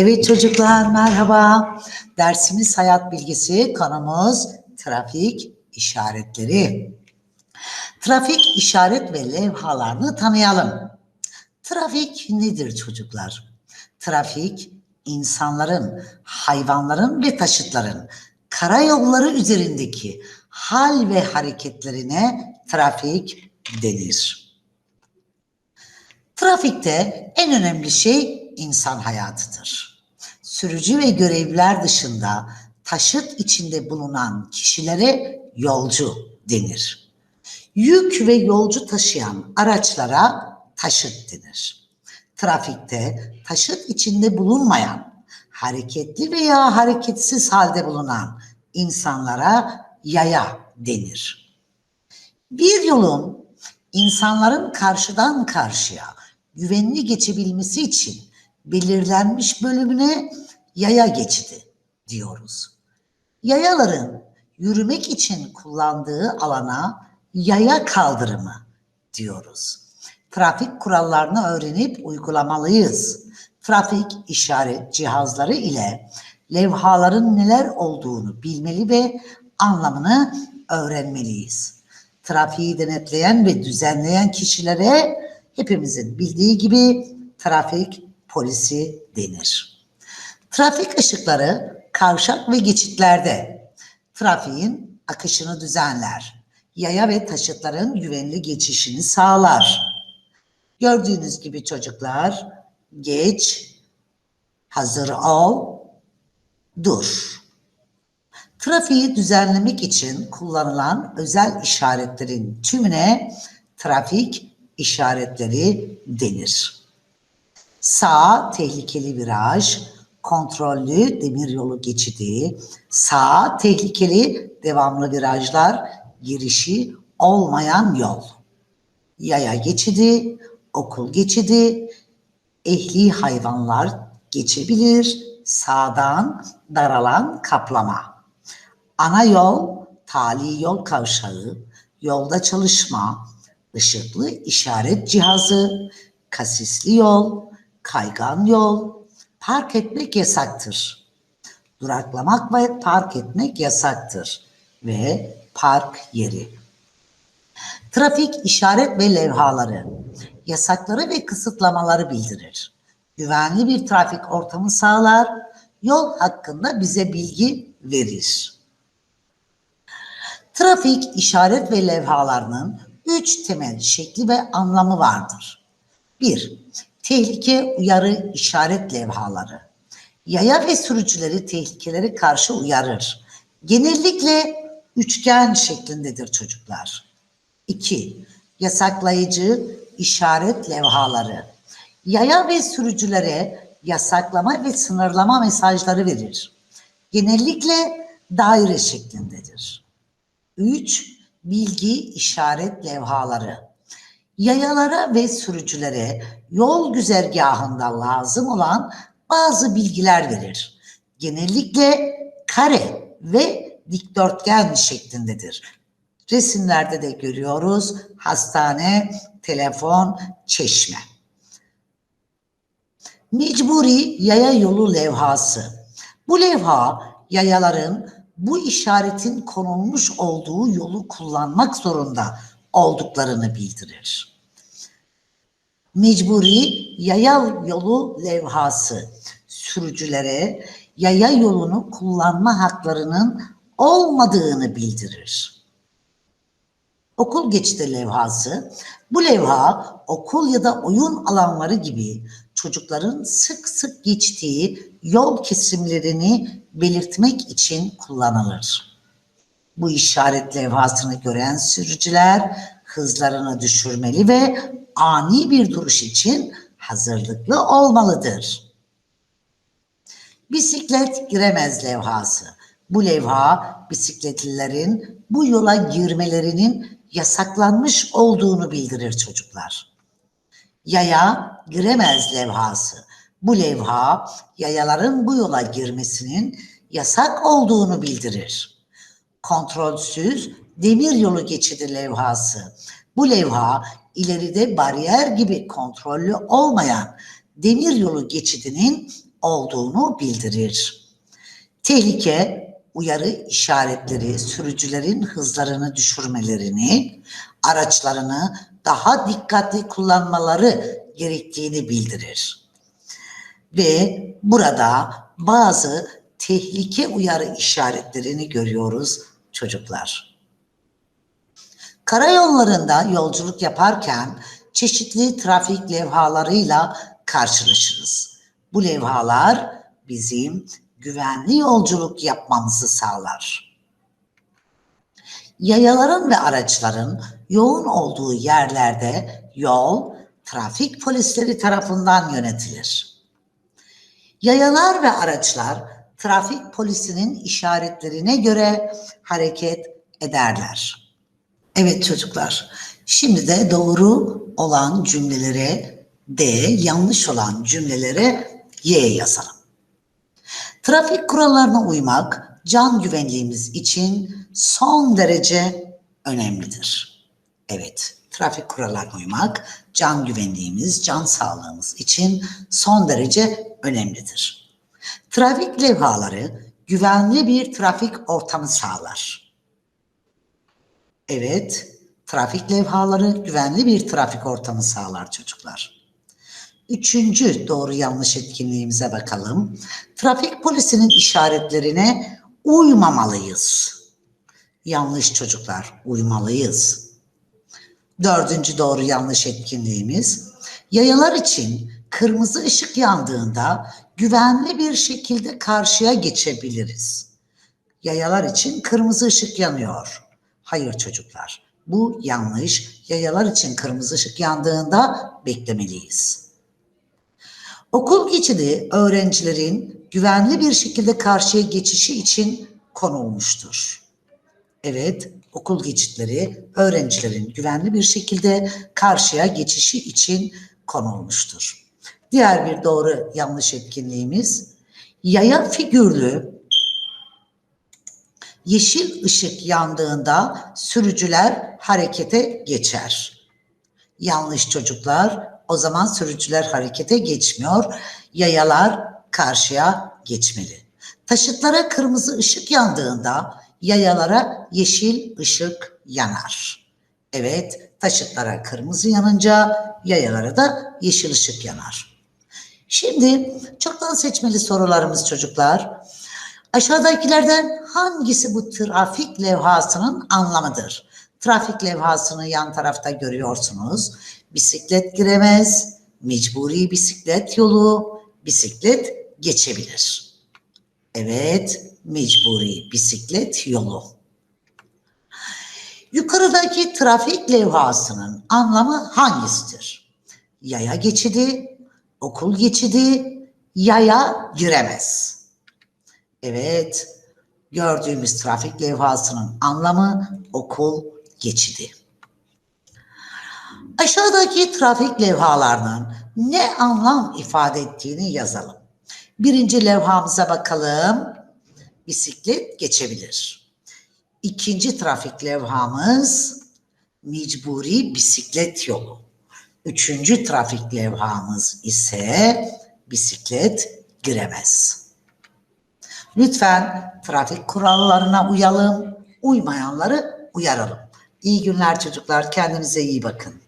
Evet çocuklar merhaba. Dersimiz hayat bilgisi, konumuz trafik işaretleri. Trafik işaret ve levhalarını tanıyalım. Trafik nedir çocuklar? Trafik insanların, hayvanların ve taşıtların karayolları üzerindeki hal ve hareketlerine trafik denir. Trafikte en önemli şey insan hayatıdır. Sürücü ve görevliler dışında taşıt içinde bulunan kişilere yolcu denir. Yük ve yolcu taşıyan araçlara taşıt denir. Trafikte taşıt içinde bulunmayan, hareketli veya hareketsiz halde bulunan insanlara yaya denir. Bir yolun insanların karşıdan karşıya güvenli geçebilmesi için belirlenmiş bölümüne yaya geçidi diyoruz. Yayaların yürümek için kullandığı alana yaya kaldırımı diyoruz. Trafik kurallarını öğrenip uygulamalıyız. Trafik işaret cihazları ile levhaların neler olduğunu bilmeli ve anlamını öğrenmeliyiz. Trafiği denetleyen ve düzenleyen kişilere hepimizin bildiği gibi trafik polisi denir. Trafik ışıkları kavşak ve geçitlerde trafiğin akışını düzenler. Yaya ve taşıtların güvenli geçişini sağlar. Gördüğünüz gibi çocuklar geç, hazır ol, dur. Trafiği düzenlemek için kullanılan özel işaretlerin tümüne trafik işaretleri denir. Sağ tehlikeli viraj, kontrollü demiryolu geçidi, sağ tehlikeli devamlı virajlar, girişi olmayan yol. Yaya geçidi, okul geçidi, ehli hayvanlar geçebilir, sağdan daralan kaplama. Ana yol, tali yol kavşağı, yolda çalışma, ışıklı işaret cihazı, kasisli yol, kaygan yol, park etmek yasaktır. Duraklamak ve park etmek yasaktır ve park yeri. Trafik işaret ve levhaları, yasakları ve kısıtlamaları bildirir. Güvenli bir trafik ortamı sağlar, yol hakkında bize bilgi verir. Trafik işaret ve levhalarının üç temel şekli ve anlamı vardır. 1. Tehlike uyarı işaret levhaları. Yaya ve sürücüleri tehlikelere karşı uyarır. Genellikle üçgen şeklindedir çocuklar. 2. Yasaklayıcı işaret levhaları. Yaya ve sürücülere yasaklama ve sınırlama mesajları verir. Genellikle daire şeklindedir. 3. Bilgi işaret levhaları. Yayalara ve sürücülere yol güzergahında lazım olan bazı bilgiler verir. Genellikle kare ve dikdörtgen şeklindedir. Resimlerde de görüyoruz hastane, telefon, çeşme. Mecburi yaya yolu levhası. Bu levha yayaların bu işaretin konulmuş olduğu yolu kullanmak zorunda olduklarını bildirir. Mecburi yaya yolu levhası sürücülere yaya yolunu kullanma haklarının olmadığını bildirir. Okul geçidi levhası. Bu levha okul ya da oyun alanları gibi çocukların sık sık geçtiği yol kesimlerini belirtmek için kullanılır. Bu işaret levhasını gören sürücüler hızlarını düşürmeli ve ani bir duruş için hazırlıklı olmalıdır. Bisiklet giremez levhası. Bu levha bisikletlilerin bu yola girmelerinin yasaklanmış olduğunu bildirir çocuklar. Yaya giremez levhası. Bu levha yayaların bu yola girmesinin yasak olduğunu bildirir. Kontrolsüz demir yolu geçidi levhası. Bu levha ileride bariyer gibi kontrollü olmayan demir yolu geçidinin olduğunu bildirir. Tehlike, uyarı işaretleri sürücülerin hızlarını düşürmelerini, araçlarını daha dikkatli kullanmaları gerektiğini bildirir. Ve burada bazı tehlike uyarı işaretlerini görüyoruz çocuklar. Karayollarında yolculuk yaparken çeşitli trafik levhalarıyla karşılaşırız. Bu levhalar bizim güvenli yolculuk yapmamızı sağlar. Yayaların ve araçların yoğun olduğu yerlerde yol trafik polisleri tarafından yönetilir. Yayalar ve araçlar trafik polisinin işaretlerine göre hareket ederler. Evet çocuklar, şimdi de doğru olan cümlelere D, yanlış olan cümlelere Y yazalım. Trafik kurallarına uymak can güvenliğimiz için son derece önemlidir. Evet, trafik kurallarına uymak can güvenliğimiz, can sağlığımız için son derece önemlidir. Trafik levhaları güvenli bir trafik ortamı sağlar. Evet, trafik levhaları güvenli bir trafik ortamı sağlar çocuklar. Üçüncü doğru yanlış etkinliğimize bakalım. Trafik polisinin işaretlerine uymamalıyız. Yanlış çocuklar, uymalıyız. Dördüncü doğru yanlış etkinliğimiz. Yayalar için kırmızı ışık yandığında güvenli bir şekilde karşıya geçebiliriz. Yayalar için kırmızı ışık yanıyor. Hayır çocuklar, bu yanlış. Yayalar için kırmızı ışık yandığında beklemeliyiz. Okul geçidi öğrencilerin güvenli bir şekilde karşıya geçişi için konulmuştur. Evet, okul geçitleri öğrencilerin güvenli bir şekilde karşıya geçişi için konulmuştur. Diğer bir doğru yanlış etkinliğimiz yaya figürlü yeşil ışık yandığında sürücüler harekete geçer. Yanlış çocuklar. O zaman sürücüler harekete geçmiyor. Yayalar karşıya geçmeli. Taşıtlara kırmızı ışık yandığında yayalara yeşil ışık yanar. Evet, taşıtlara kırmızı yanınca yayalara da yeşil ışık yanar. Şimdi çoktan seçmeli sorularımız çocuklar. Aşağıdakilerden hangisi bu trafik levhasının anlamıdır? Trafik levhasını yan tarafta görüyorsunuz. Bisiklet giremez, mecburi bisiklet yolu, bisiklet geçebilir. Evet, mecburi bisiklet yolu. Yukarıdaki trafik levhasının anlamı hangisidir? Yaya geçidi, okul geçidi, yaya giremez. Evet, gördüğümüz trafik levhasının anlamı okul geçidi. Aşağıdaki trafik levhalarının ne anlam ifade ettiğini yazalım. Birinci levhamıza bakalım. Bisiklet geçebilir. İkinci trafik levhamız mecburi bisiklet yolu. Üçüncü trafik levhamız ise bisiklet giremez. Lütfen trafik kurallarına uyalım, uymayanları uyaralım. İyi günler çocuklar, kendinize iyi bakın.